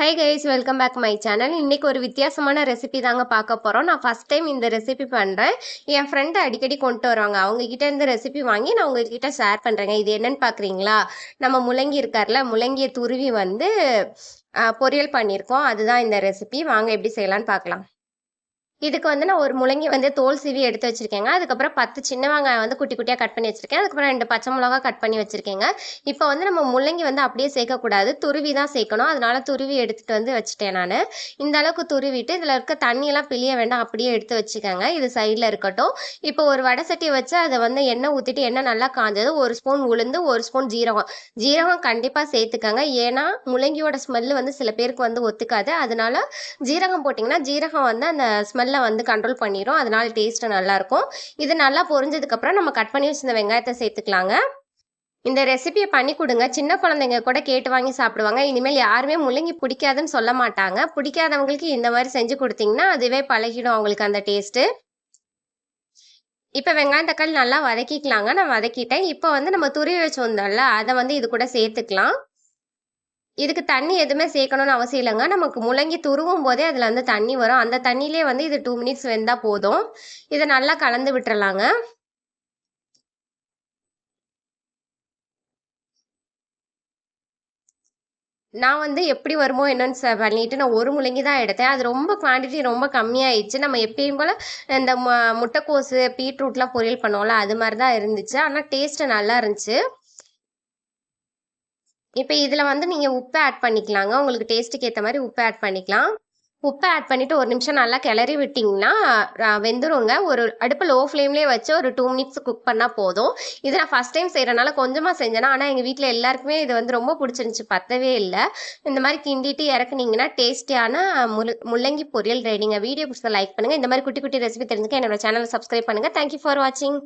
Hi guys welcome back my channel இன்னைக்கு ஒரு வித்தியாசமான ரெசிபி தாங்க பார்க்க போகிறோம் நான் ஃபஸ்ட் டைம் இந்த ரெசிபி பண்ணுறேன் என் ஃப்ரெண்டு அடிக்கடி கொண்டு வருவாங்க. அவங்க கிட்ட இருந்து ரெசிபி வாங்கி நான் உங்ககிட்ட ஷேர் பண்ணுறேங்க இது என்னன்னு பார்க்குறீங்களா? நம்ம முள்ளங்கி இருக்கார்ல முள்ளங்கியை துருவி வந்து பொரியல் பண்ணியிருக்கோம். அதுதான் இந்த ரெசிபி வாங்க எப்படி செய்யலான்னு பார்க்கலாம். இதுக்கு வந்து நான் ஒரு முள்ளங்கி வந்து தோல் சீவி எடுத்து வச்சிருக்கேங்க. அதுக்கப்புறம் பத்து சின்ன வெங்காயம் வந்து குட்டி குட்டியாக கட் பண்ணி வச்சிருக்கேன். அதுக்கப்புறம் ரெண்டு பச்சை மிளகா கட் பண்ணி வச்சிருக்கேங்க. இப்போ வந்து நம்ம முள்ளங்கி வந்து அப்படியே சேர்க்கக்கூடாது. துருவி தான் சேர்க்கணும். அதனால துருவி எடுத்துகிட்டு வந்து வச்சுட்டேன் நான். இந்த அளவுக்கு துருவிட்டு இதில் இருக்க தண்ணியெல்லாம் பிழிய வேண்டாம். அப்படியே எடுத்து வச்சுக்கோங்க. இது சைடில் இருக்கட்டும். இப்போ ஒரு வடை சட்டி வச்சு அதை வந்து எண்ணெய் ஊற்றிட்டு எண்ணெய் நல்லா காஞ்சது ஒரு ஸ்பூன் உளுந்து ஒரு ஸ்பூன் ஜீரகம். ஜீரகம் கண்டிப்பாக சேர்த்துக்கோங்க. ஏன்னா முள்ளங்கியோட ஸ்மெல்லு வந்து சில பேருக்கு வந்து ஒத்துக்காது. அதனால ஜீரகம் போட்டிங்கன்னா ஜீரகம் வந்து அந்த ஸ்மெல் ஸ்மெல்லை வந்து கண்ட்ரோல் பண்ணிடும் அதனால் டேஸ்ட்டு நல்லாயிருக்கும் இது நல்லா பொரிஞ்சதுக்கப்புறம் நம்ம கட் பண்ணி வச்சிருந்த வெங்காயத்தை சேர்த்துக்கலாங்க. இந்த ரெசிபியை பண்ணி கொடுங்க. சின்ன குழந்தைங்க கூட கேட்டு வாங்கி சாப்பிடுவாங்க. இனிமேல் யாருமே முள்ளங்கி பிடிக்காதுன்னு சொல்ல மாட்டாங்க. பிடிக்காதவங்களுக்கு இந்த மாதிரி செஞ்சு கொடுத்தீங்கன்னா அதுவே பழகிடும் அவங்களுக்கு அந்த டேஸ்ட்டு இப்போ வெங்காயம் தக்காளி நல்லா வதக்கிக்கலாங்க. நான் வதக்கிட்டேன். இப்போ வந்து நம்ம துருவி வந்தோம்ல அதை வந்து இது கூட சேர்த்துக்கலாம். இதுக்கு தண்ணி எதுவுமே சேர்க்கணும்னு அவசியம் இல்லைங்க. நமக்கு முழங்கி துருவும் போதே அதில் வந்து தண்ணி வரும். அந்த தண்ணியிலே வந்து இது டூ மினிட்ஸ் வெந்தால் போதும். இதை நல்லா கலந்து விட்டுறலாங்க. நான் வந்து எப்படி வருமோ என்னன்னு பண்ணிட்டு நான் ஒரு முழங்கி தான் எடுத்தேன். அது ரொம்ப குவான்டிட்டி ரொம்ப கம்மியாயிடுச்சு. நம்ம எப்பயும் போல் இந்த மு முட்டைக்கோசு பீட்ரூட்லாம் பொரியல் பண்ணுவோம்ல அது மாதிரி தான் இருந்துச்சு. ஆனால் டேஸ்ட்டு நல்லா இருந்துச்சு. இப்போ இதில் வந்து நீங்கள் உப்பு ஆட் பண்ணிக்கலாங்க. உங்களுக்கு டேஸ்ட்டுக்கு ஏற்ற மாதிரி உப்பு ஆட் பண்ணிக்கலாம். உப்பை ஆட் பண்ணிவிட்டு ஒரு நிமிஷம் நல்லா கிளறி விட்டிங்கன்னா வெந்துருங்க. ஒரு அடுப்பு லோ ஃப்ளேம்லேயே வச்சு ஒரு டூ மினிட்ஸ் குக் பண்ணால் போதும். இது நான் ஃபஸ்ட் டைம் செய்கிறனால கொஞ்சமாக செஞ்சேன்னா ஆனால் எங்கள் வீட்டில் எல்லாருக்குமே இது வந்து ரொம்ப பிடிச்சிருந்துச்சி பத்தவே இல்லை. இந்த மாதிரி கிண்டிட்டு இறக்குனீங்கன்னா டேஸ்டியான முள் முள்ளங்கி பொரியல் ரெடிங்க வீடியோ பிடிச்சதை லைக் பண்ணுங்கள் இந்த மாதிரி குட்டி குட்டி ரெசிபி தெரிஞ்சுக்க என்னோட சேனலை சப்ஸ்கிரைப் பண்ணுங்கள் தேங்க்யூ ஃபார் வாட்சிங்